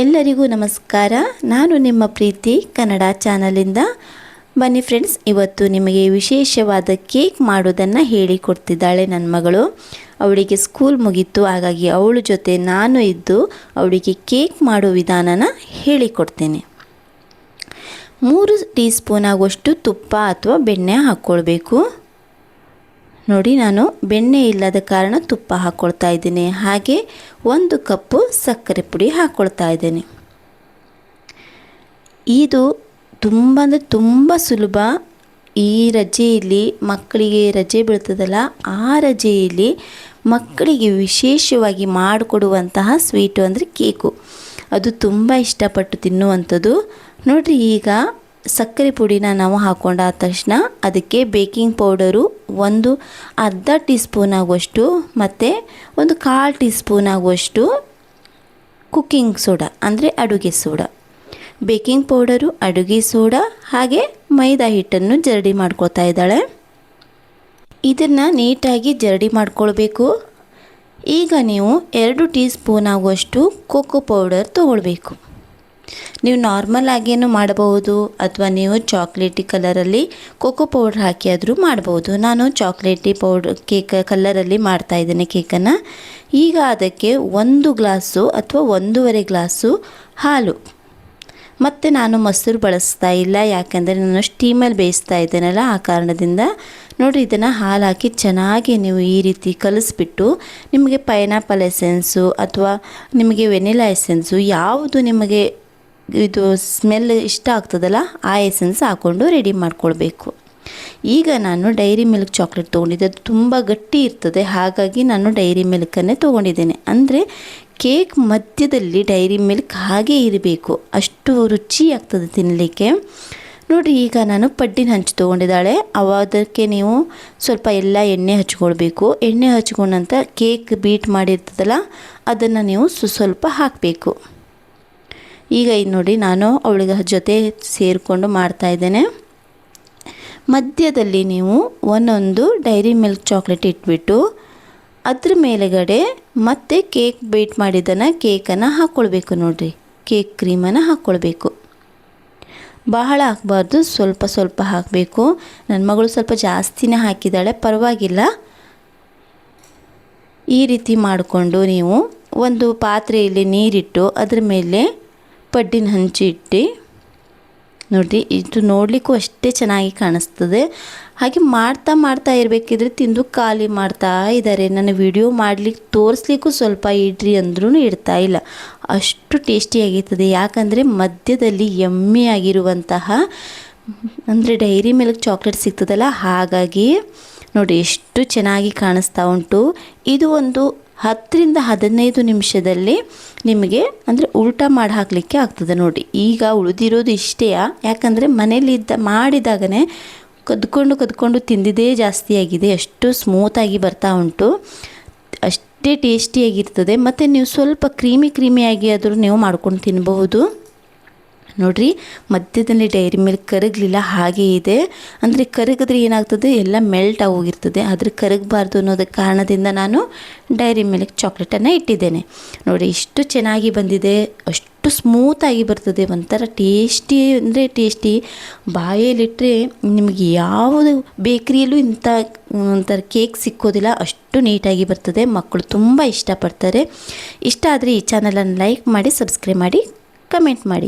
ಎಲ್ಲರಿಗೂ ನಮಸ್ಕಾರ. ನಾನು ನಿಮ್ಮ ಪ್ರೀತಿ ಕನ್ನಡ ಚಾನಲಿಂದ. ಬನ್ನಿ ಫ್ರೆಂಡ್ಸ್, ಇವತ್ತು ನಿಮಗೆ ವಿಶೇಷವಾದ ಕೇಕ್ ಮಾಡೋದನ್ನು ಹೇಳಿಕೊಡ್ತಿದ್ದಾಳೆ ನನ್ನ ಮಗಳು. ಅವಳಿಗೆ ಸ್ಕೂಲ್ ಮುಗೀತು, ಹಾಗಾಗಿ ಅವಳ ಜೊತೆ ನಾನು ಇದ್ದು ಅವಳಿಗೆ ಕೇಕ್ ಮಾಡೋ ವಿಧಾನನ ಹೇಳಿಕೊಡ್ತೇನೆ ಮೂರು ಟೀ ಸ್ಪೂನ್ ಆಗುವಷ್ಟು ತುಪ್ಪ ಅಥವಾ ಬೆಣ್ಣೆ ಹಾಕ್ಕೊಳ್ಬೇಕು ನೋಡಿ, ನಾನು ಬೆಣ್ಣೆ ಇಲ್ಲದ ಕಾರಣ ತುಪ್ಪ ಹಾಕ್ಕೊಳ್ತಾ ಇದ್ದೀನಿ. ಹಾಗೆ ಒಂದು ಕಪ್ಪು ಸಕ್ಕರೆ ಪುಡಿ ಹಾಕ್ಕೊಳ್ತಾ ಇದ್ದೀನಿ. ಇದು ತುಂಬ ಅಂದರೆ ತುಂಬ ಸುಲಭ. ಈ ರಜೆಯಲ್ಲಿ ಮಕ್ಕಳಿಗೆ ರಜೆ ಬೀಳ್ತದಲ್ಲ, ಆ ರಜೆಯಲ್ಲಿ ಮಕ್ಕಳಿಗೆ ವಿಶೇಷವಾಗಿ ಮಾಡಿಕೊಡುವಂತಹ ಸ್ವೀಟು ಅಂದರೆ ಕೇಕು. ಅದು ತುಂಬ ಇಷ್ಟಪಟ್ಟು ತಿನ್ನುವಂಥದ್ದು. ನೋಡಿರಿ, ಈಗ ಸಕ್ಕರೆ ಪುಡಿನ ನಾವು ಹಾಕ್ಕೊಂಡಾದ ತಕ್ಷಣ ಅದಕ್ಕೆ ಬೇಕಿಂಗ್ ಪೌಡರು ಒಂದು ಅರ್ಧ ಟೀ ಸ್ಪೂನ್ ಆಗುವಷ್ಟು ಮತ್ತು ಒಂದು ಕಾಲು ಟೀ ಸ್ಪೂನ್ ಆಗುವಷ್ಟು ಕುಕ್ಕಿಂಗ್ ಸೋಡಾ, ಅಂದರೆ ಅಡುಗೆ ಸೋಡಾ. ಬೇಕಿಂಗ್ ಪೌಡರು, ಅಡುಗೆ ಸೋಡಾ, ಹಾಗೆ ಮೈದಾ ಹಿಟ್ಟನ್ನು ಜರಡಿ ಮಾಡ್ಕೊಳ್ತಾ ಇದ್ದಾಳೆ. ಇದನ್ನು ನೀಟಾಗಿ ಜರಡಿ ಮಾಡ್ಕೊಳ್ಬೇಕು. ಈಗ ನೀವು ಎರಡು ಟೀ ಸ್ಪೂನ್ ಆಗುವಷ್ಟು ಕೋಕೋ ಪೌಡರ್ ತೊಗೊಳ್ಬೇಕು. ನೀವು ನಾರ್ಮಲ್ ಆಗೇನು ಮಾಡಬಹುದು ಅಥವಾ ನೀವು ಚಾಕ್ಲೇಟಿ ಕಲರಲ್ಲಿ ಕೋಕೋ ಪೌಡ್ರ್ ಹಾಕಿ ಆದರೂ ಮಾಡ್ಬೋದು ನಾನು ಚಾಕ್ಲೇಟಿ ಪೌಡ್ರ್ ಕೇಕ್ ಕಲರಲ್ಲಿ ಮಾಡ್ತಾ ಇದ್ದೇನೆ ಕೇಕನ್ನು ಈಗ ಅದಕ್ಕೆ ಒಂದು ಗ್ಲಾಸು ಅಥವಾ ಒಂದೂವರೆ ಗ್ಲಾಸು ಹಾಲು. ಮತ್ತು ನಾನು ಮೊಸರು ಬಳಸ್ತಾ ಇಲ್ಲ, ಯಾಕೆಂದರೆ ನಾನು ಸ್ಟೀಮಲ್ಲಿ ಬೇಯಿಸ್ತಾ ಇದ್ದೇನಲ್ಲ ಆ ಕಾರಣದಿಂದ. ನೋಡಿ, ಇದನ್ನು ಹಾಲು ಹಾಕಿ ಚೆನ್ನಾಗಿ ನೀವು ಈ ರೀತಿ ಕಲಿಸ್ಬಿಟ್ಟು ನಿಮಗೆ ಪೈನಾಪಲ್ ಎಸೆನ್ಸು ಅಥವಾ ನಿಮಗೆ ವೆನಿಲಾ ಎಸೆನ್ಸು ಯಾವುದು ನಿಮಗೆ ಇದು ಸ್ಮೆಲ್ ಇಷ್ಟ ಆಗ್ತದಲ್ಲ, ಆ ಎಸೆನ್ಸ್ ಹಾಕ್ಕೊಂಡು ರೆಡಿ ಮಾಡ್ಕೊಳ್ಬೇಕು. ಈಗ ನಾನು ಡೈರಿ ಮಿಲ್ಕ್ ಚಾಕ್ಲೇಟ್ ತೊಗೊಂಡಿದ್ದೆ. ಅದು ತುಂಬ ಗಟ್ಟಿ ಇರ್ತದೆ, ಹಾಗಾಗಿ ನಾನು ಡೈರಿ ಮಿಲ್ಕನ್ನೇ ತೊಗೊಂಡಿದ್ದೇನೆ. ಅಂದರೆ ಕೇಕ್ ಮಧ್ಯದಲ್ಲಿ ಡೈರಿ ಮಿಲ್ಕ್ ಹಾಗೆ ಇರಬೇಕು. ಅಷ್ಟು ರುಚಿ ಆಗ್ತದೆ ತಿನ್ನಲಿಕ್ಕೆ ನೋಡಿ ಈಗ ನಾನು ಪಡ್ಡಿನ ಹಂಚು ತೊಗೊಂಡಿದ್ದಾಳೆ. ಅದಕ್ಕೆ ನೀವು ಸ್ವಲ್ಪ ಎಲ್ಲ ಎಣ್ಣೆ ಹಚ್ಕೊಳ್ಬೇಕು. ಎಣ್ಣೆ ಹಚ್ಕೊಂಡಂತ ಕೇಕ್ ಬೀಟ್ ಮಾಡಿರ್ತದಲ್ಲ, ಅದನ್ನು ನೀವು ಸ್ವಲ್ಪ ಹಾಕಬೇಕು. ಈಗ ಇದು ನೋಡಿ ನಾನು ಅವಳಿಗೆ ಜೊತೆ ಸೇರಿಕೊಂಡು ಮಾಡ್ತಾಯಿದ್ದೇನೆ ಮಧ್ಯದಲ್ಲಿ ನೀವು ಒಂದೊಂದು ಡೈರಿ ಮಿಲ್ಕ್ ಚಾಕ್ಲೇಟ್ ಇಟ್ಬಿಟ್ಟು ಅದ್ರ ಮೇಲೆಗಡೆ ಮತ್ತೆ ಕೇಕ್ ಬೀಟ್ ಮಾಡಿದ್ದನ್ನು ಕೇಕನ್ನು ಹಾಕ್ಕೊಳ್ಬೇಕು ನೋಡಿರಿ. ಕೇಕ್ ಕ್ರೀಮನ್ನು ಹಾಕ್ಕೊಳ್ಬೇಕು ಬಹಳ ಹಾಕಬಾರ್ದು ಸ್ವಲ್ಪ ಸ್ವಲ್ಪ ಹಾಕಬೇಕು. ನನ್ನ ಮಗಳು ಸ್ವಲ್ಪ ಜಾಸ್ತಿನೇ ಹಾಕಿದ್ದಾಳೆ, ಪರವಾಗಿಲ್ಲ. ಈ ರೀತಿ ಮಾಡಿಕೊಂಡು ನೀವು ಒಂದು ಪಾತ್ರೆಯಲ್ಲಿ ನೀರಿಟ್ಟು ಅದ್ರ ಮೇಲೆ ಪಡ್ಡಿನ ಹಂಚಿಟ್ಟು ನೋಡಿ ಇದು ನೋಡಲಿಕ್ಕೂ ಅಷ್ಟೇ ಚೆನ್ನಾಗಿ ಕಾಣಿಸ್ತದೆ. ಹಾಗೆ ಮಾಡ್ತಾ ಮಾಡ್ತಾ ಇರಬೇಕಿದ್ರೆ ತಿಂದು ಖಾಲಿ ಮಾಡ್ತಾ ಇದ್ದಾರೆ ನನ್ನ ವಿಡಿಯೋ ಮಾಡಲಿಕ್ಕೆ ತೋರಿಸ್ಲಿಕ್ಕೂ ಸ್ವಲ್ಪ ಇಡ್ರಿ ಅಂದ್ರೂ ಇಡ್ತಾ ಇಲ್ಲ. ಅಷ್ಟು ಟೇಸ್ಟಿಯಾಗಿರ್ತದೆ ಯಾಕಂದರೆ ಮಧ್ಯದಲ್ಲಿ ಎಮ್ಮೆ ಆಗಿರುವಂತಹ, ಅಂದರೆ ಡೈರಿ ಮಿಲ್ಕ್ ಚಾಕ್ಲೇಟ್ ಸಿಗ್ತದಲ್ಲ, ಹಾಗಾಗಿ ನೋಡಿ ಎಷ್ಟು ಚೆನ್ನಾಗಿ ಕಾಣಿಸ್ತಾ ಉಂಟು. ಇದು ಒಂದು ಹತ್ತರಿಂದ ಹದಿನೈದು ನಿಮಿಷದಲ್ಲಿ ನಿಮಗೆ ಅಂದರೆ ಉಲ್ಟಾ ಮಾಡಿ ಹಾಕಲಿಕ್ಕೆ ಆಗ್ತದೆ ನೋಡಿ. ಈಗ ಉಳಿದಿರೋದು ಇಷ್ಟೇ ಯಾಕಂದರೆ ಮನೇಲಿದ್ದ ಮಾಡಿದಾಗನೇ ಕದ್ಕೊಂಡು ಕದ್ಕೊಂಡು ತಿಂದಿದ್ದೇ ಜಾಸ್ತಿ ಆಗಿದೆ. ಅಷ್ಟು ಸ್ಮೂತಾಗಿ ಬರ್ತಾ ಉಂಟು. ಅಷ್ಟೇ ಟೇಸ್ಟಿಯಾಗಿರ್ತದೆ ಮತ್ತು ನೀವು ಸ್ವಲ್ಪ ಕ್ರೀಮಿ ಕ್ರೀಮಿಯಾಗಿ ಆದರೂ ನೀವು ಮಾಡ್ಕೊಂಡು ತಿನ್ನಬಹುದು ನೋಡಿರಿ, ಮಧ್ಯದಲ್ಲಿ ಡೈರಿ ಮಿಲ್ಕ್ ಕರಗಲಿಲ್ಲ, ಹಾಗೆ ಇದೆ. ಅಂದರೆ ಕರಗಿದ್ರೆ ಏನಾಗ್ತದೆ? ಎಲ್ಲ ಮೆಲ್ಟ್ ಆಗೋಗಿರ್ತದೆ. ಆದರೆ ಕರಗಬಾರ್ದು ಅನ್ನೋದ ಕಾರಣದಿಂದ ನಾನು ಡೈರಿ ಮಿಲ್ಕ್ ಚಾಕ್ಲೇಟನ್ನು ಇಟ್ಟಿದ್ದೇನೆ. ನೋಡಿ, ಇಷ್ಟು ಚೆನ್ನಾಗಿ ಬಂದಿದೆ. ಅಷ್ಟು ಸ್ಮೂತಾಗಿ ಬರ್ತದೆ. ಒಂಥರ ಟೇಸ್ಟಿ ಅಂದರೆ ಟೇಸ್ಟಿ ಬಾಯಲ್ಲಿಟ್ಟರೆ ನಿಮಗೆ ಯಾವುದು ಬೇಕ್ರಿಯಲ್ಲೂ ಇಂಥ ಒಂಥರ ಕೇಕ್ ಸಿಕ್ಕೋದಿಲ್ಲ. ಅಷ್ಟು ನೀಟಾಗಿ ಬರ್ತದೆ. ಮಕ್ಕಳು ತುಂಬ ಇಷ್ಟಪಡ್ತಾರೆ. ಇಷ್ಟ ಆದರೆ ಈ ಚಾನಲನ್ನು ಲೈಕ್ ಮಾಡಿ ಸಬ್ಸ್ಕ್ರೈಬ್ ಮಾಡಿ ಕಮೆಂಟ್ ಮಾಡಿ.